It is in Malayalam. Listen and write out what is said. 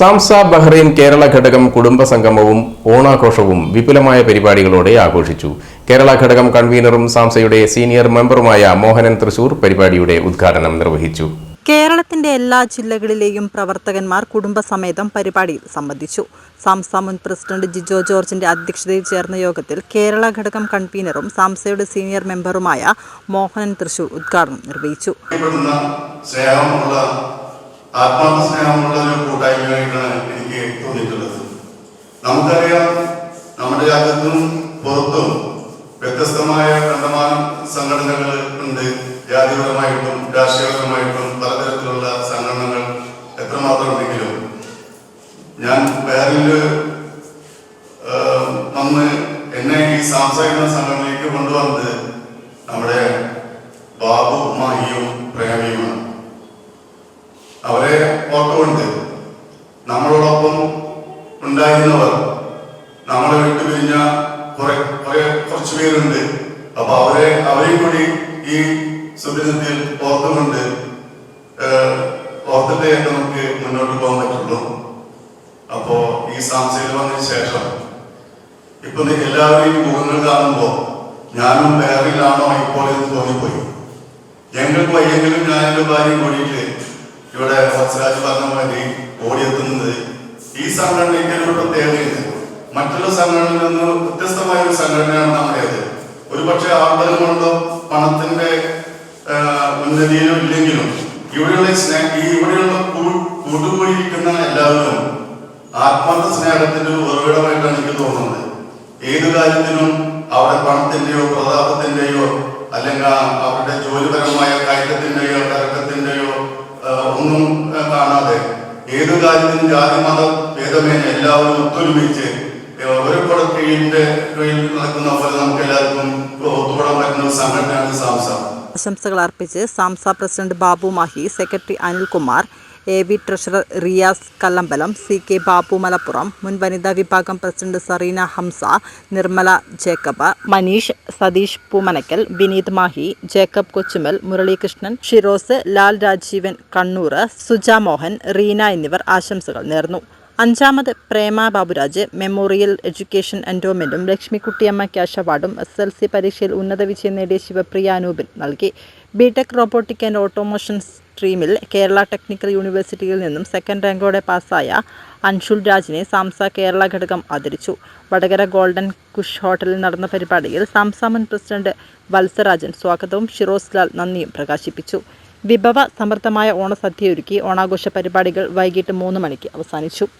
സാംസ ബഹ്റൈൻ കേരള ഘടകം കുടുംബ സംഗമവും ഓണാഘോഷവും വിപുലമായ പരിപാടികളോടെ ആഘോഷിച്ചു. കേരള ഘടകം കൺവീനറും സാംസയുടെ സീനിയർ മെമ്പറുമായ മോഹനൻ തൃശൂർ പരിപാടിയുടെ ഉദ്ഘാടനം നിർവഹിച്ചു. കേരളത്തിന്റെ എല്ലാ ജില്ലകളിലെയും പ്രവർത്തകന്മാർ കുടുംബസമേതം പരിപാടിയിൽ സംബന്ധിച്ചു. സാംസ മുൻ പ്രസിഡന്റ് ജിജോ ജോർജിന്റെ അധ്യക്ഷതയിൽ ചേർന്ന യോഗത്തിൽ കേരള ഘടകം കൺവീനറും സാംസയുടെ സീനിയർ മെമ്പറുമായ മോഹനൻ തൃശൂർ ഉദ്ഘാടനം നിർവഹിച്ചു. ആത്മാർത്ഥ രാജ്യത്തും പുറത്തും വ്യത്യസ്തമായ കണ്ടമാനം സംഘടനകൾ ഉണ്ട്. ജാതിപരമായിട്ടും രാഷ്ട്രീയപരമായിട്ടും പലതരത്തിലുള്ള സംഘടനകൾ എത്രമാത്രം ഉണ്ടെങ്കിലും ഞാൻ വേറൊരു വന്ന് എന്നെ ഈ സാംസ്കാരിക സംഘടനയിലേക്ക് കൊണ്ടുവന്നത് നമ്മുടെ ബാബു മാഹിയും പ്രേമിയുമാണ്. അവരെ ഓർത്തുകൊണ്ട് നമ്മളോടൊപ്പം ഉണ്ടായിരുന്നവർ നമ്മളെ വിട്ടു പിരിഞ്ഞ കുറെ കുറെ കുറച്ചു പേരുണ്ട്. അപ്പൊ അവരെ അവരെയും കൂടി ഈ സുദിനത്തിൽ ഓർത്തുകൊണ്ട് ഓർത്തിട്ടേ നമുക്ക് മുന്നോട്ട് പോകാൻ പറ്റുള്ളൂ. അപ്പോ ഈ സാംസ്കാരിക വന്നതിന് ശേഷം ഇപ്പൊ എല്ലാവരെയും മുഖങ്ങൾ കാണുമ്പോ ഞാനും വേറെയിലാണോ ഇപ്പോൾ എന്ന് തോന്നിപ്പോയി. ഞങ്ങൾക്ക് വയ്യെങ്കിലും ഞാൻ എന്റെ ഭാര്യയും കൂടിയിട്ട് ഇവിടെ ഹസ്രാജ് പറഞ്ഞ മാതിരി ഓടിയെത്തുന്നത് ഈ സംഘടനയ്ക്ക് ഒരു പ്രത്യേകതയുണ്ട്. മറ്റുള്ള സംഘടനയിൽ നിന്ന് വ്യത്യസ്തമായ ഒരു സംഘടനയാണ് നമ്മുടേത് ഒരുപക്ഷെ ആർദ്രം കൊണ്ടോ പണത്തിന്റെ ഉന്നതിയിലും ഇല്ലെങ്കിലും ഇവിടെയുള്ള ഈ ഇവിടെയുള്ള കൊടുപോയിരിക്കുന്ന എല്ലാവരും ആത്മാർത്ഥ സ്നേഹത്തിന്റെ ഉറവിടമായിട്ടാണ് എനിക്ക് തോന്നുന്നത്. ഏത് കാര്യത്തിനും അവരുടെ പണത്തിന്റെയോ പ്രതാപത്തിന്റെയോ അല്ലെങ്കിൽ അവരുടെ ജോലിപരമായ കയറ്റത്തിന്റെയോ ഇറക്കത്തിന്റെയോ ഒന്നും കാണാതെ ഏത് കാര്യത്തിനും ജാതി മത ഭേദമേന എല്ലാവരും ഒത്തൊരുമിച്ച് എല്ലാവർക്കും സാംസ. ആശംസകൾ അർപ്പിച്ച് Samsa president Babu Mahi secretary Anilkumar A V treasurer Riyas Kallambalam C K Babu Malappuram മുൻ വനിതാ വിഭാഗം president Sareena Hamsa Nirmala Jacob Manish Satish Poomanakkal Vineeth Mahi Jacob Kochumal Muralikrishnan Shiros Lal Rajeevan Kannur Suja Mohan Reena എന്നിവർ ആശംസകൾ നേർന്നു. അഞ്ചാമത് പ്രേമ ബാബുരാജ് മെമ്മോറിയൽ എഡ്യൂക്കേഷൻ എൻഡോമെന്റും ലക്ഷ്മിക്കുട്ടിയമ്മ ക്യാഷ് അവാർഡും എസ് എൽ സി പരീക്ഷയിൽ ഉന്നത വിജയം നേടിയ ശിവപ്രിയ അനൂപിൻ നൽകി. ബിടെക് റോബോട്ടിക് ആൻഡ് ഓട്ടോമോഷൻ സ്ട്രീമിൽ കേരള ടെക്നിക്കൽ യൂണിവേഴ്സിറ്റിയിൽ നിന്നും സെക്കൻഡ് റാങ്കോടെ പാസ്സായ അൻഷുൽ രാജിനെ സാംസ കേരള ഘടകം ആദരിച്ചു. വടകര ഗോൾഡൻ കുഷ് ഹോട്ടലിൽ നടന്ന പരിപാടിയിൽ സാംസ മുൻ പ്രസിഡന്റ് വത്സരാജൻ സ്വാഗതവും ഷിറോസ് ലാൽ നന്ദിയും പ്രകാശിപ്പിച്ചു. വിഭവ സമൃദ്ധമായ ഓണസദ്യയൊരുക്കി ഓണാഘോഷ പരിപാടികൾ വൈകിട്ട് മൂന്ന് മണിക്ക് അവസാനിച്ചു.